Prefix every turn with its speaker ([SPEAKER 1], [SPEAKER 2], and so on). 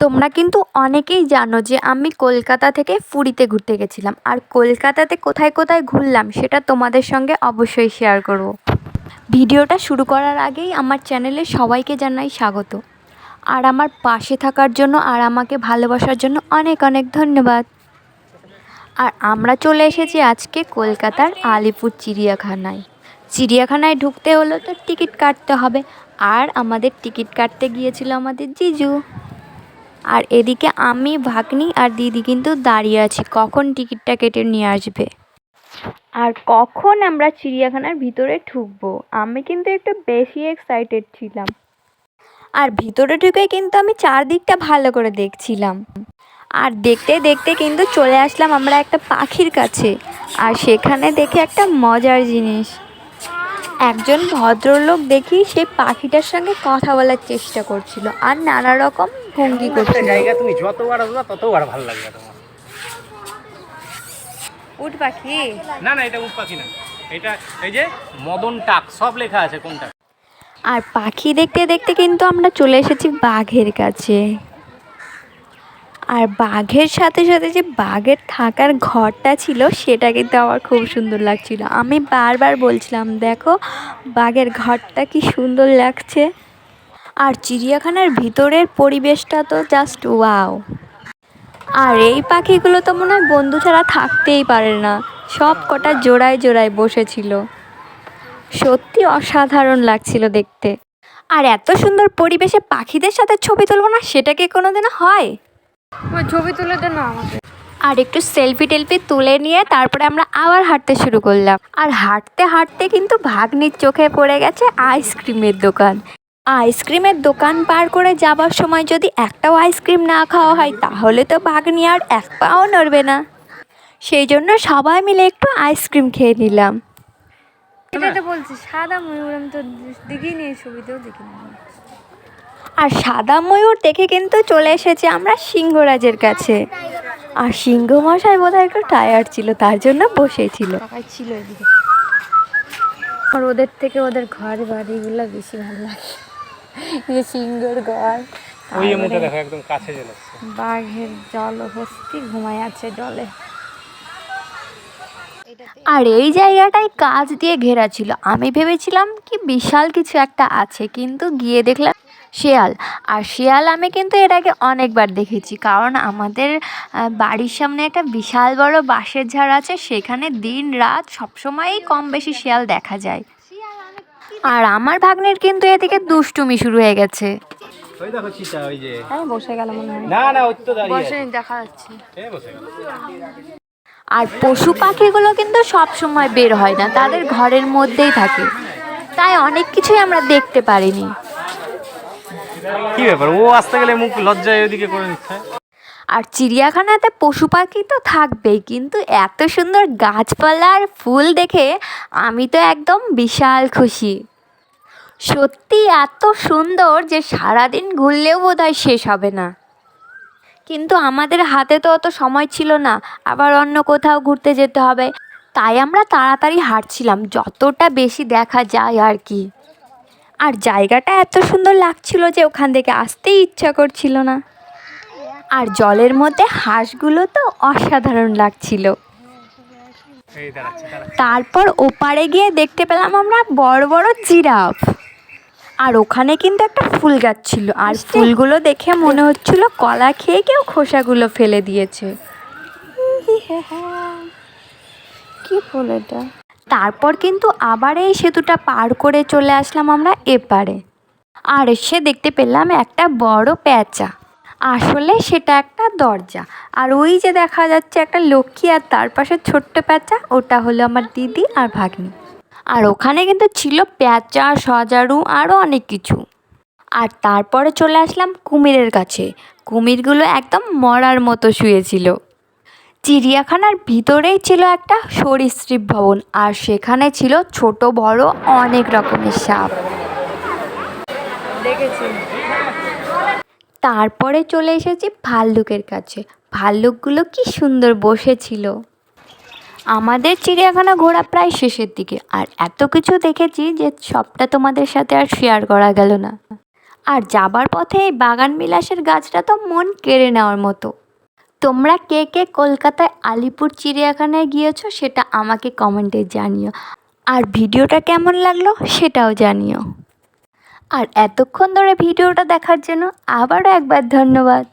[SPEAKER 1] তোমরা কিন্তু অনেকেই জানো যে আমি কলকাতা থেকে পুরীতে ঘুরতে গেছিলাম। আর কলকাতাতে কোথায় কোথায় ঘুরলাম সেটা তোমাদের সঙ্গে অবশ্যই শেয়ার করব। ভিডিওটা শুরু করার আগেই আমার চ্যানেলে সবাইকে জানাই স্বাগত। আর আমার পাশে থাকার জন্য আর আমাকে ভালোবাসার জন্য অনেক অনেক ধন্যবাদ। আর আমরা চলে এসেছি আজকে কলকাতার আলিপুর চিড়িয়াখানায়। চিড়িয়াখানায় ঢুকতে হলো তো টিকিট কাটতে হবে। আর আমাদের টিকিট কাটতে গিয়েছিল আমাদের জিজু। আর এদিকে আমি ভাগ্নি আর দিদি কিন্তু দাঁড়িয়ে আছি। কখন টিকিটটা কেটে নিয়ে আসবে? আর কখন আমরা চিড়িয়াখানার ভিতরে ঢুকবো? আমি কিন্তু একটু বেশি এক্সাইটেড ছিলাম। আর ভিতরে ঢুকে কিন্তু আমি চারদিকটা ভালো করে দেখছিলাম। আর দেখতে দেখতে কিন্তু চলে আসলাম আমরা একটা পাখির কাছে। আর সেখানে দেখে একটা মজার জিনিস। একজন ভদ্রলোক দেখি সেই পাখিটার সঙ্গে কথা বলার চেষ্টা করছিল আর নানা রকম ভঙ্গি করছিল।
[SPEAKER 2] জায়গা তুমি যতবার আসবা ততবার ভালো লাগবে তোমার।
[SPEAKER 1] উঠ পাখি?
[SPEAKER 2] না না এটা উট পাখি না। এটা এই যে মদন টাক সব লেখা আছে কোনটা?
[SPEAKER 1] আর পাখি দেখতে দেখতে কিন্তু আমরা চলে এসেছি বাঘের কাছে। আর বাঘের সাথে সাথে যে বাঘের থাকার ঘরটা ছিল, সেটা কিন্তু আমার খুব সুন্দর লাগছিল। আমি বারবার বলছিলাম, দেখো, বাঘের ঘরটা কি সুন্দর লাগছে। আর চিড়িয়াখানার ভিতরের পরিবেশটা তো জাস্ট ওয়াও আর এই পাখিগুলো তো মনে হয় বন্ধু ছাড়া থাকতেই পারে না। সব কটা জোড়ায় জোড়ায় বসেছিল। সত্যি অসাধারণ লাগছিল দেখতে। আর এত সুন্দর পরিবেশে পাখিদের সাথে ছবি তুলব না, সেটা কি কোনোদিনও হয়?
[SPEAKER 3] ছবি তুলে দে না আমাকে।
[SPEAKER 1] আর একটু সেলফি টেলফি তুলে নিয়ে তারপরে আমরা আবার হাঁটতে শুরু করলাম। আর হাঁটতে হাঁটতে কিন্তু ভাগ্নির চোখে পড়ে গেছে আইসক্রিমের দোকান। আইসক্রিমের দোকান পার করে যাবার সময় যদি একটাও আইসক্রিম না খাওয়া হয় তাহলে তো ভাগ্নি আর এক পাও নড়বে না। সেই জন্য সবাই মিলে একটু আইসক্রিম খেয়ে নিলাম।
[SPEAKER 3] এটাই তো বলছি সাদা ময়ূর আমি তো দেখিনি ছবিতেও দেখিনি।
[SPEAKER 1] আর সাদা ময়ূর দেখে কিন্তু চলে এসেছে আমরা সিংহরাজের কাছে। আর সিংহ মশাই বোধহয় একটু টায়ার্ড ছিল তার জন্য বসেছিল।
[SPEAKER 3] ছিল এদিকে। আর ওদের থেকে ওদের ঘর বাড়িগুলো বেশি ভালো লাগে। যে সিংহর ঘর
[SPEAKER 2] ওই মুখে দেখো একদম কাছে চলে
[SPEAKER 3] বাঘের জল হস্তি ঘুমায় আছে জলে।
[SPEAKER 1] আর এই জায়গাটায় কাজ দিয়ে ঘেরা ছিল। আমি ভেবেছিলাম কি বিশাল কিছু একটা আছে কিন্তু গিয়ে দেখলাম শেয়াল। আর শেয়াল আমি কিন্তু এর আগে অনেকবার দেখেছি। কারণ আমাদের বাড়ির সামনে একটা বিশাল বড় বাঁশের ঝাড় আছে সেখানে দিন রাত সবসময়ই কম বেশি শেয়াল দেখা যায়। আর আমার ভাগ্নের কিন্তু এদিকে দুষ্টুমি শুরু হয়ে গেছে।
[SPEAKER 2] ওই দেখো চিতা ওই যে।
[SPEAKER 3] হ্যাঁ বসে গেল মনে হয়।
[SPEAKER 2] না না ওই তো দাঁড়িয়ে
[SPEAKER 3] বসে দেখা যাচ্ছে।
[SPEAKER 2] এ বসে গেল।
[SPEAKER 1] আর পশু পাখিগুলো কিন্তু সব সময় বের হয় না তাদের ঘরের মধ্যেই থাকে। তাই অনেক কিছুই আমরা দেখতে পারিনি।
[SPEAKER 2] কি ব্যাপার? ও আসতে গেলে মুখ লজ্জায় ওইদিকে করে নিচ্ছে।
[SPEAKER 1] আর চিড়িয়াখানাতে পশু পাখি তো থাকবেই, কিন্তু এত সুন্দর গাছপালা আর ফুল দেখে আমি তো একদম বিশাল খুশি। সত্যি এত সুন্দর যে সারাদিন ঘুরলেও বোধহয় শেষ হবে না। কিন্তু আমাদের হাতে তো অত সময় ছিল না, আবার অন্য কোথাও ঘুরতে যেতে হবে। তাই আমরা তাড়াতাড়ি হাঁটছিলাম, যতটা বেশি দেখা যায় আর কি। আর জায়গাটা এত সুন্দর লাগছিল যে ওখান থেকে আসতেই ইচ্ছা করছিল না। আর জলের মধ্যে হাঁসগুলো তো অসাধারণ লাগছিল। তারপর ওপারে গিয়ে দেখতে পেলাম আমরা বড় বড় জিরাফ। আর ওখানে কিন্তু একটা ফুল গাছ ছিল। আর ফুলগুলো দেখে মনে হচ্ছিল কলা খেয়ে কেউ খোসাগুলো ফেলে দিয়েছে।
[SPEAKER 3] কি ফুল এটা?
[SPEAKER 1] তারপর কিন্তু আবার এই সেতুটা পার করে চলে আসলাম আমরা এপারে। আর এসে দেখতে পেলাম একটা বড় প্যাঁচা। আসলে সেটা একটা দরজা। আর ওই যে দেখা যাচ্ছে একটা লক্ষ্মী আর তার পাশে ছোট্ট প্যাঁচা, ওটা হলো আমার দিদি আর ভাগ্নি। আর ওখানে কিন্তু ছিল প্যাঁচা, সজারু আরও অনেক কিছু। আর তারপরে চলে আসলাম কুমিরের কাছে। কুমিরগুলো একদম মরার মতো শুয়েছিল। চিড়িয়াখানার ভিতরেই ছিল একটা সরীসৃপ ভবন, আর সেখানে ছিল ছোট, বড় অনেক রকমের সাপ।
[SPEAKER 3] দেখেছি
[SPEAKER 1] তারপরে চলে এসেছি ভাল্লুকের কাছে। ভাল্লুকগুলো কি সুন্দর বসেছিল। আমাদের চিড়িয়াখানা ঘোরা প্রায় শেষের দিকে, আর এত কিছু দেখেছি যে সবটা তোমাদের সাথে আর শেয়ার করা গেল না। আর যাবার পথে এই বাগান বিলাসের গাছটা তো মন কেড়ে নেওয়ার মতো। তোমরা কে কে কলকাতায় আলিপুর চিড়িয়াখানায় গিয়েছো সেটা আমাকে কমেন্টে জানিও। আর ভিডিওটা কেমন লাগল সেটাও জানিও। আর এতক্ষণ ধরে ভিডিওটা দেখার জন্য আবারও একবার ধন্যবাদ।